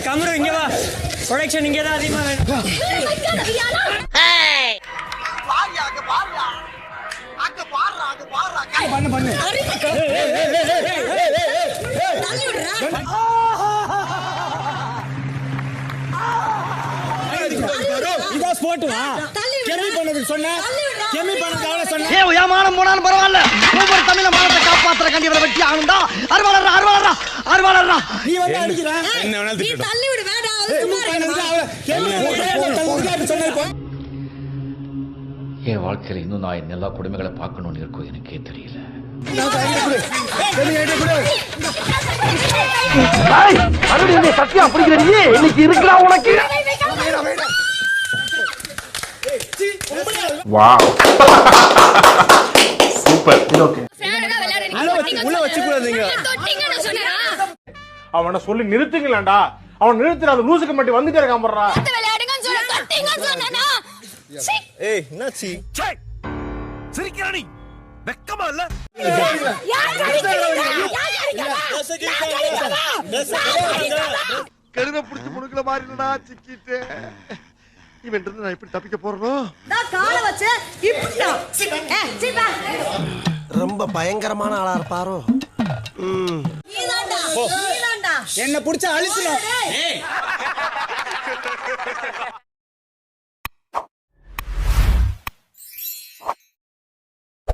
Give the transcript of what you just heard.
கமரு இங்க வா ப்ரொடக்ஷன் இங்கே தான் அதிகமாக வேணும் பாருயா அங்க பாருயா அங்க பாருடா அங்க பாருடா பண்ணு பண்ணு இதான் ஸ்போர்ட் வா கெமி பண்ணதுக்கு சொன்னேன் கெமி பண்ணதுக்கு அவளை சொன்னேன் ஏ உயமானம் போனாலும் பரவாயில்ல அருவாளர்ரா நீ வந்து அடிக்கிற. என்ன வேணாலும் நீ திட்டட்டும் தள்ளி விடு வேண்டாம் அது ஏய், சும்மா என் வாழ்க்கையில் இன்னும் நான் எல்லா கொடுமைகளை பார்க்கணும்னு இருக்கோ எனக்கே தெரியல. சூப்பர். ஃபேன் எல்லாம் விளையாடுறீங்க. உள்ள வச்சு- உள்ள வச்சுக்கூடாதீங்க. தொட்டிங்கன்னு சொன்னேனா? அவனை சொல்லி நிறுத்துங்களேன்டா அவன் நிறுத்துற அந்த லூசுக்கு மட்டும் வந்துட்டே இருக்கான் போடுறா. ஏய் என்னாச்சு சிரிக்கிறானி வெக்கமா இல்ல? கழுத புடிச்சு முடுக்கல மாதிரி இல்லடா சிக்கிட்டு இவன் இருந்து நான் எப்படி தப்பிக்க போறனோ காலை வச்சு. ரொம்ப பயங்கரமான ஆளா இருப்பாரோ நீதான்டா. என்ன புடிச்சா அழிச்சிடும் ஏய்.